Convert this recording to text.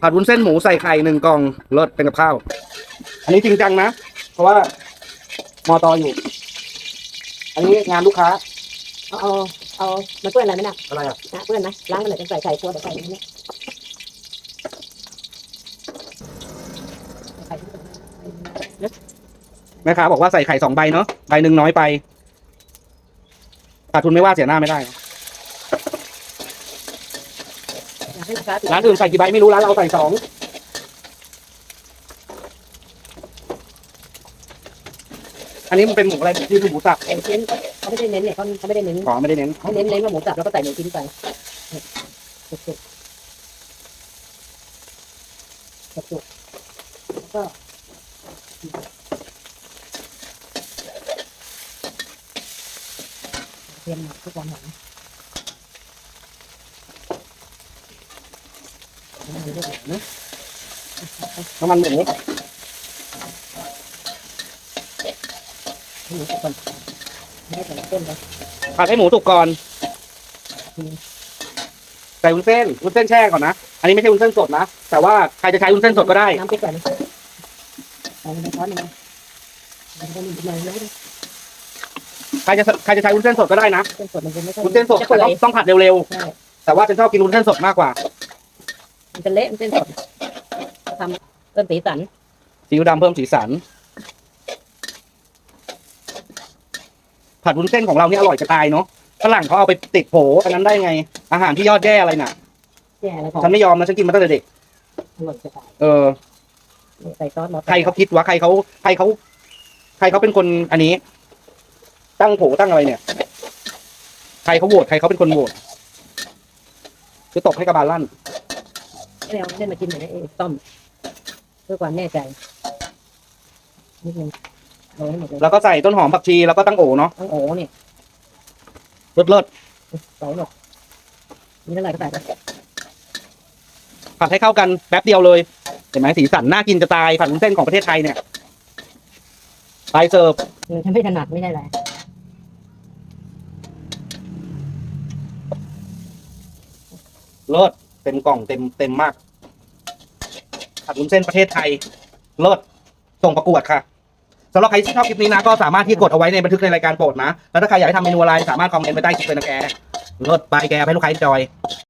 ผัดวุ้นเส้นหมูใส่ไข่หนึ่งกล่องรสเป็นกับข้าว อันนี้จริงจังนะ เพราะว่ามอตออยู่ อันนี้งานลูกค้า เอาเอาเอามันเปื้อนอะไรไหมน่ะอะไรอะนะเปื้อนไหมล้างมันหน่อยจะใส่ไข่ตัวแต่ใส่นี้ไข่แม่ค้าบอกว่าใส่ไข่สองใบเนาะใบหนึ่งน้อยไปขาดทุนไม่ว่าเสียหน้าไม่ได้นะ อยากให้ลูกค้าติด ร้านอื่นใส่กี่ใบไม่รู้ร้านเราใส่สองอันนี้มันเป็นหมูอะไรที่คือหมูสับเอ็นชิ้นเขาไม่ได้เน้นเนี่ยเขาเขาไม่ได้เน้นขอไม่ได้เน้นเขาเน้นเน้นว่าหมูสับแล้วก็ใส่หมูชิ้นไปสุกๆสุกๆแล้วก็เตรียมทุกวันหลังน้ำมันด้วย นะน้ำมันหมูหมูสุกก่อนไม่ให้ใส่เส้นเลยผัดให้หมูสุกก่อนใส่วุ้นเส้นวุ้นเส้นแช่ก่อนนะ อันนี้ไม่ใช่วุ้นเส้นสดนะ แต่ว่าใครจะใช้วุ้นเส้นสดก็ได้ น้ำพริกก่อนนะใส่ในช้อนหนึ่งนะมันจะมีหน่อยแล้วนะใครจะใครจะใช้วุ้นเส้นสดก็ได้นะเส้นสดมันจะไม่ค่อยวุ้นเส้นสดจะแต่เปื่ต้ออยงต้องผัดเร็วใช่ๆแต่ว่าจะชอบกินวุ้นเส้นสดมากกว่า มันจะเละมันเส้นสดทำเพิ่มสีสันซีอิ๊วดำเพิ่มสีสัน ผัดวุ้นเส้นของเรานี่อร่อยจะตายเนาะฝรั่งเขาเอาไปติดโผอันนั้นได้ไง อาหารที่ยอดแย่อะไรน่ะ แย่แล้วก็ฉันไม่ยอมนะฉันกินมาตั้งแต่เด็กอร่อยจะตายเออ ใส่ซอสหมอใครเขาคิดวะใครเขาใครเขาใครเขาเป็นคนอันนี้ ตั้งโผตั้งอะไรเนี่ย ใครเขาโหวตใครเขาเป็นคนโหวตคือตกให้กระบาลลั่น ไม่เอาเล่นมากินหน่อยนะเอ้ต้มเพื่อความแน่ใจนิดนึงโรยให้หมดเลยแล้วก็ใส่ต้นหอมผักชีแล้วก็ตั้งโอเนาะทั้งโอ้เนี่ยเลิศเลิศใส่หมดมีเท่าไหร่ก็ใส่ไปผัดให้เข้ากันแป๊บเดียวเลยเห็นไหมสีสันน่ากินจะตายผัดวุ้นเส้นของประเทศไทยเนี่ยไปเสิร์ฟเออฉันไม่ถนัดไม่ได้ไรเลิศเต็มกล่องเต็มเต็มมากผัด วุ้นเส้นประเทศไทยเลิศส่งประกวดค่ะสำหรับใครที่ชอบคลิปนี้นะก็สามารถที่กดเอาไว้ในบันทึกในรายการโปรดนะ แล้วถ้าใครอยากให้ทำเมนูอะไรสามารถคอมเมนต์ไปใต้คลิปเลยนะแกเลิศไปแกให้ลูกค้าจอย